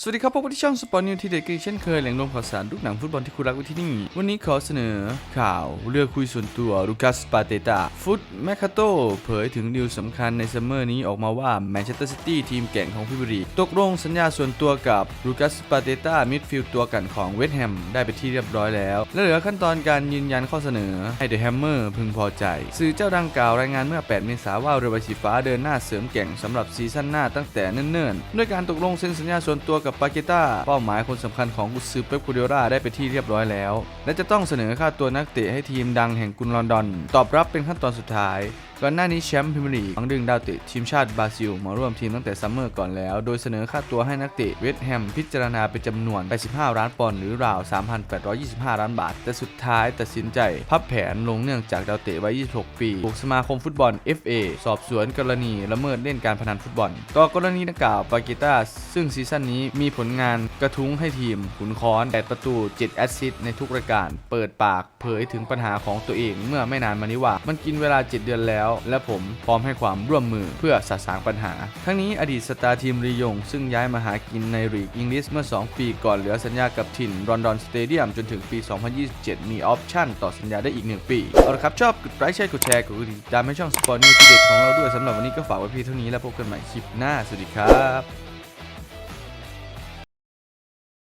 สวัสดีครับพบกันที่ช่องสปอร์นิวที่เด็กเช่นเคยแหล่งรวมข่าวสารลูกหนังฟุตบอลที่คุณรักไว้ที่นี่ วันนี้ขอเสนอข่าวเรือคุยส่วนตัวลูกัสปาเตตาฟุตแมคคาโตเผยถึงดีลสำคัญในซัมเมอร์นี้ออกมาว่าแมนเชสเตอร์ซิตี้ทีมแก่งของพิบรีตกลงสัญญาส่วนตัวกับลูกัสปาเตตามิดฟิลด์ตัวกันของเวสต์แฮมได้ไปที่เรียบร้อยแล้ว และเหลือขั้นตอนการยืนยันข้อเสนอให้เดอะแฮมเมอร์พึงพอใจ สื่อเจ้าดังกล่าวรายงานเมื่อ 8 เมษายนว่าเรือใบสีฟ้าเดินหน้าเสริมแก่งสำหรับซีซั่นหน้าตั้งแต่เนิ่นๆด้วยการตกลงเซ็นสัญญาส่วนตัวกับปาเกต้าเป้าหมายคนสำคัญของกุซือเป๊ปกูเดราได้ไปที่เรียบร้อยแล้ว และจะต้องเสนอค่าตัวนักเตะให้ทีมดังแห่งกรุงลอนดอน ตอบรับเป็นขั้นตอนสุดท้าย ก่อนหน้านี้แชมป์พรีเมียร์ลีกหวังดึงดาวเตะทีมชาติบราซิล มาร่วมทีมตั้งแต่ซัมเมอร์ก่อนแล้ว โดยเสนอค่าตัวให้นักเตะเวสต์แฮมพิจารณาเป็นจำนวน 85 ล้านปอนด์หรือราว 3,825 ล้านบาท แต่สุดท้ายตัดสินใจ พับแผนลงเนื่องจากดาวเตะวัย 26 ปีถูกสมาคมฟุตบอล FA สอบสวนกรณีละเมิดเล่นการพนันฟุตบอล ต่อกรณีดังกล่าวปาเกต้าซึ่งซีซั่นนี้มีผลงานกระทุ้งให้ทีมขุนค้อน 8 ประตู 7 แอสซิสต์ในทุกรายการ เปิดปากเผยถึงปัญหาของตัวเองเมื่อไม่นานมานี้ว่า มันกินเวลา 7 เดือนแล้วและผมพร้อมให้ความร่วมมือเพื่อสะสางปัญหา ทั้งนี้อดีตสตาร์ทีมรียง ซึ่งย้ายมาหากินในลีกอังกฤษเมื่อ 2 ปีก่อนเหลือสัญญากับถิ่นรอนดอนสเตเดียมจนถึงปี 2027 มีออปชั่นต่อสัญญาได้อีก 1 ปี เอาละครับ ชอบกดไลค์แชร์กดแชร์กดกระดิ่งติดตามให้ช่องสปอร์ตนิวที่เด็ดของเราด้วยสำหรับวันนี้ก็ฝากไว้เพียงเท่านี้แล้วพบกันใหม่คลิปหน้าสวัสดีครับ